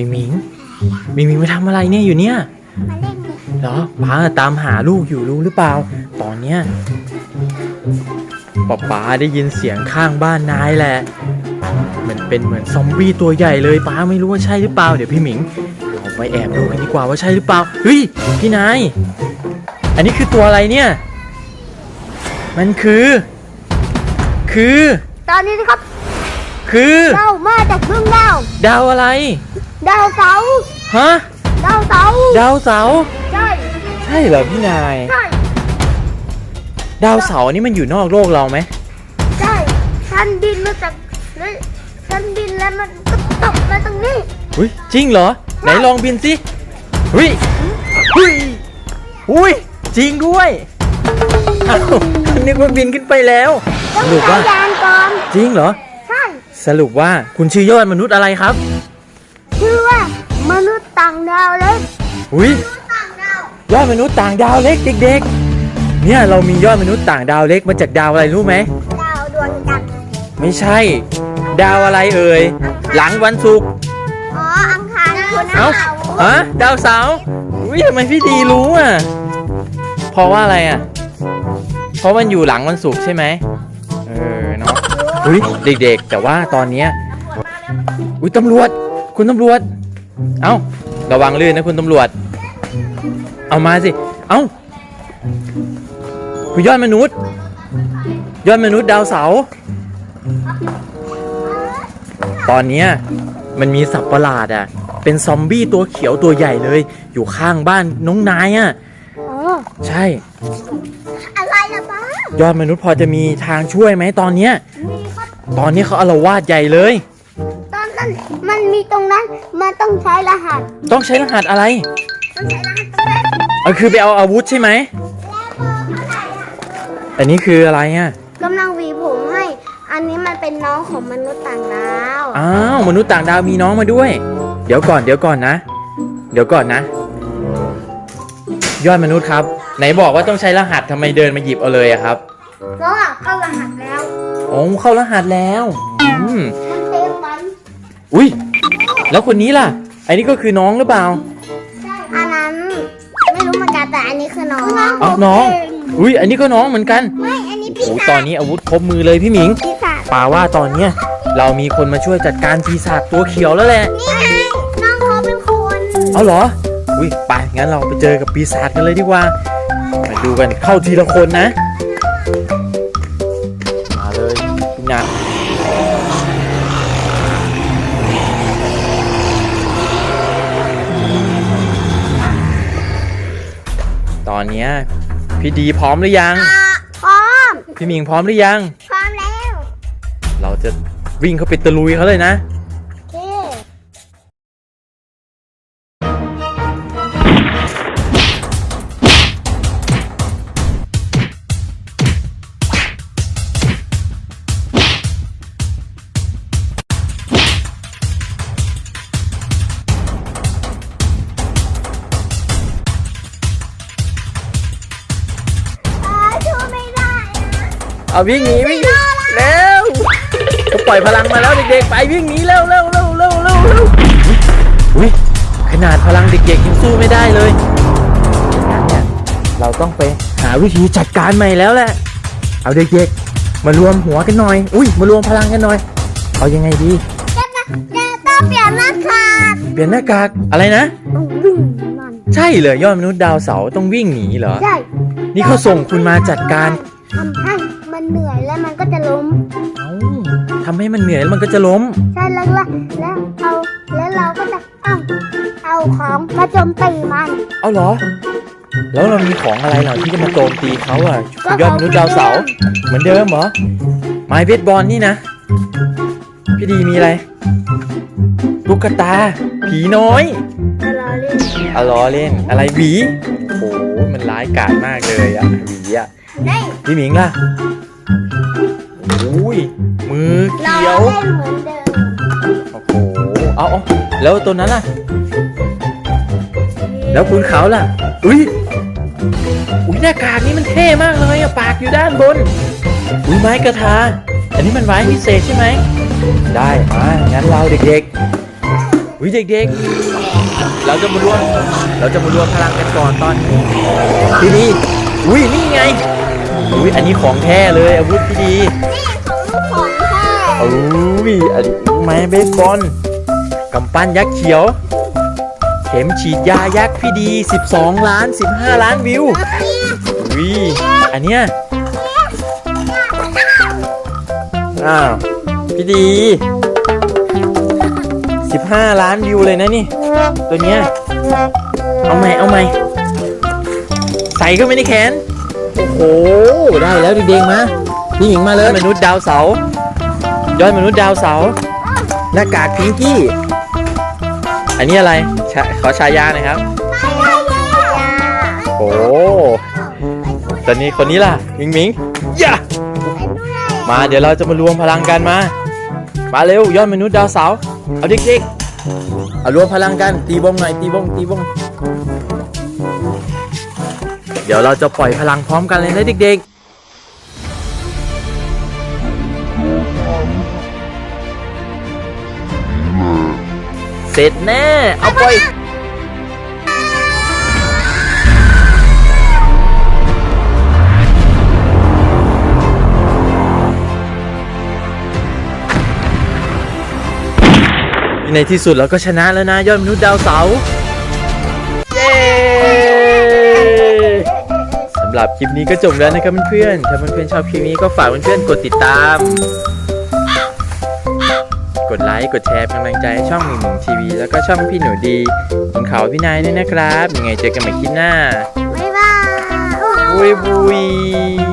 มิงมิงมิงมิงมาทำอะไรเนี่ยอยู่เนี่ยมาเล่นเลยเหรอป้าตามหาลูกอยู่รู้หรือเปล่า ตอนเนี้ยป๊าป๊าได้ยินเสียงข้างบ้านนายแหละมันเป็นเหมือนซอมบี้ตัวใหญ่เลยป้าไม่รู้ว่าใช่หรือเปล่าเดี๋ยวพี่หมิงเราไปแอบดูกันดีกว่าว่าใช่หรือเปล่าเฮ้ยพี่นายอันนี้คือตัวอะไรเนี่ย มันคือ คือ ตอนนี้นะครับ คือ เรามาจากดวงดาวดาวอะไร ดาวเสาร์ฮะดาวเสาร์ดาวเสาร์ใช่ใช่เหรอพี่นาย ใช่ดาวเสาร์นี่มันอยู่นอกโลกเราไหมใช่ฉันบินมาจากเฮ้ยฉันบินแล้วมันก็ตกมาตรงนี้อุ้ยจริงเหรอ ไหนลองบินสิอุ้ยอุ้ยอุ้ยจริงด้วยอ้าวนึกว่าบินขึ้นไปแล้วต้องสรุปใช้ว่ายานก่อนจริงเหรอ ใช่ สรุปว่าคุณชื่อยอดมนุษย์อะไรครับชื่อว่ามนุษย์ ต่างดาวเล็กอุ้ยต่างดาวยอดมนุษย์ต่างดาวเล็กเด็กๆ เนี่ยเรามียอดมนุษย์ต่างดาวเล็กมาจากดาวอะไรรู้ไหม ดาวดวงจันทร์ไม่ใช่ ดาวอะไรเอ่ย หลังวันศุกร์ อ๋ออังคารคุณเอ้าฮะดาวเสาร์อุ้ยทำไมพี่ดีรู้อะ เพราะว่าอะไรอะ เพราะมันอยู่หลังวันศุกร์ใช่ไหมเออเนาะอุ้ยเด็กๆ แต่ว่าตอนเนี้ยอุ้ยตำรวจ คุณตำรวจ เอ้า ระวังลื่นนะคุณตำรวจ เอามาสิ เอ้าคุณยอดมนุษย์ ยอดมนุษย์ดาวเสาร์ตอนเนี้ยมันมีสัตว์ประหลาดอะ เป็นซอมบี้ตัวเขียวตัวใหญ่เลย อยู่ข้างบ้านน้องนายอะอ๋อใช่ อะไรล่ะป้ายอดมนุษย์พอจะมีทางช่วยไหมตอนเนี้ยมีครับตอนนี้เขาอาละวาดใหญ่เลยตอ นนั้นมันมีตรงนั้น มันต้องใช้รหัสต้องใช้รหัสอะไรต้องใช้รหัสตรงนั้นเอาคือไปเอาอาวุธใช่ไหมอันนี้คืออะไรอะกำลังหวีผมให้ อันนี้มันเป็นน้องของมนุษย์ต่างดาวอ้าวมนุษย์ต่างดาวมีน้องมาด้วย เดี๋ยวก่อนเดี๋ยวก่อนนะ เดี๋ยวก่อนนะ ยอดมนุษย์ครับ ไหนบอกว่าต้องใช้รหัสทำไมเดินมาหยิบเอาเลยอะครับ เพราะว่าเข้ารหัสแล้ว โอ้เข้ารหัสแล้ว อืมมันเต็มไป อุ้ยแล้วคนนี้ล่ะ อันนี้ก็คือน้องหรือเปล่าอันนั้นไม่รู้เหมือนกันแต่อันนี้คือน้องอ๋อน้อง อุ้ยอันนี้ก็น้องเหมือนกันไม่อันนี้โอ้พี่โหตอนนี้อาวุธครบมือเลยพี่หมิงพี่สาวป่าว่าตอนเนี้ยเรามีคนมาช่วยจัดการปีศาจตัวเขียวแล้วแหละนี่ไงน้องเขาเป็นคนเอาเหรอ อุ้ยไปงั้นเราไปเจอกับปีศาจกันเลยดีกว่ามาดูกันเข้าทีละคนนะมาเลยพี่นัท อนเนี้ย พี่ดีพร้อมหรือยัง พร้อม พี่หมิงพร้อมหรือยัง พร้อมแล้ว เราจะวิ่งเข้าไปตะลุยเขาเลยนะ เอาวิ่งหนีวิ่งหนีเร็วก็ปล่อยพลังมาแล้วเด็กๆไปวิ่งหนีเร็วเร็วเร็วเร็วเร็วเร็วอุ้ยขนาดพลังเด็กๆยังสู้ไม่ได้เลยงั้นเนี่ยเราต้องไปหาวิธีจัดการใหม่แล้วแหละ เอาเด็กๆมารวมหัวกันหน่อย อุ้ยมารวมพลังกันหน่อย เอายังไงดีจะจะต้องเปลี่ยนหน้าขาดเปลี่ยนหน้ากากอะไรนะต้องวิ่งมันใช่เหรอยอดมนุษย์ดาวเสาร์ต้องวิ่งหนีเหรอ ใช่ นี่เขาส่งคุณมาจัดการทำให้มัน เหนื่อยแล้วมันก็จะล้มเอ้าทำให้มันเหนื่อยแล้วมันก็จะล้ม ใช่แล้วละแล้วเอาแล้วเราก็จะเอาเอาของมาโจมตีมันเอาเหรอ แล้วเรามีของอะไรเหรอที่จะมาโจมตีเขาอะคุณยอดมนุษย์ดาวเสาร์เหมือนเดิมเหรอไม้เบสบอลนี่นะ พี่ดีมีอะไรตุ๊กตา ผีน้อยเราเล่นอะล้อเล่นอะไรหวีโอ้โหมันร้ายกาจมากเลยอะหวีอะได้พี่หมิงล่ะโอ้ยมือเราเขียวเล่นเหมือนเดิมโอ้โห เอาเอาแล้วตัวนั้นล่ะ แล้วคุณเขาล่ะ อุ้ย อุ้ยหน้ากากนี้มันเท่มากเลยอะปากอยู่ด้านบน อุ้ยไม้กระทา อันนี้มันไม้พิเศษใช่ไหม ได้มางั้นเราเด็กๆวิเด็กๆ เราจะมารวม เราจะมารวมพลังกันก่อนตอนนี้พี่ดีอุ้ยนี่ไงอุ้ยอันนี้ของแท้เลยอาวุธพี่ดี อุ้ยอันนี้ไม้เบสบอลกำปั้นยักษ์เขียว เข็มฉีดยายักษ์พี่ดี 12 ล้าน 15 ล้านวิวอุ้ยอันเนี้ยอ้าวพี่ดี 15 ล้านวิวเลยนะนี่ ตัวเนี้ยเอาใหม่เอาใหม่ใส่เข้าไปในแขน โอ้โห ได้แล้วเด็กๆมาพี่หญิงมาเลยมนุษย์ดาวเสาร์ ยอดมนุษย์ดาวเสาร์หน้ากากพิงกี้ อันนี้อะไรชาขอฉายาหน่อยครับ โอ้ตอนนี้คนนี้ล่ะมิงมิงย่ามาเดี๋ยวเราจะมารวมพลังกันมา มาเร็วยอดมนุษย์ดาวเสาร์เอาเด็กๆเอารวมพลังกันตีบงหน่อยตีบงตีบงเดี๋ยวเราจะปล่อยพลังพร้อมกันเลยนะเด็กๆ เสร็จแน่ เอาไป ในที่สุดเราก็ชนะแล้วนะ ยอดมนุษย์ดาวเสาร์เย้สำหรับคลิปนี้ก็จบแล้วนะครับเพื่อนๆ ถ้าเพื่อนๆชอบคลิปนี้ก็ฝากเพื่อนๆกดติดตาม กดไลค์ กดแชร์เป็นกำลังใจให้ช่องหนึ่งหนึ่งทีวีแล้วก็ช่องพี่หนูดีคุณเขาพี่นายด้วยนะครับ ยังไงเจอกันใหม่คลิปหน้าบ๊ายบาย บุยบุย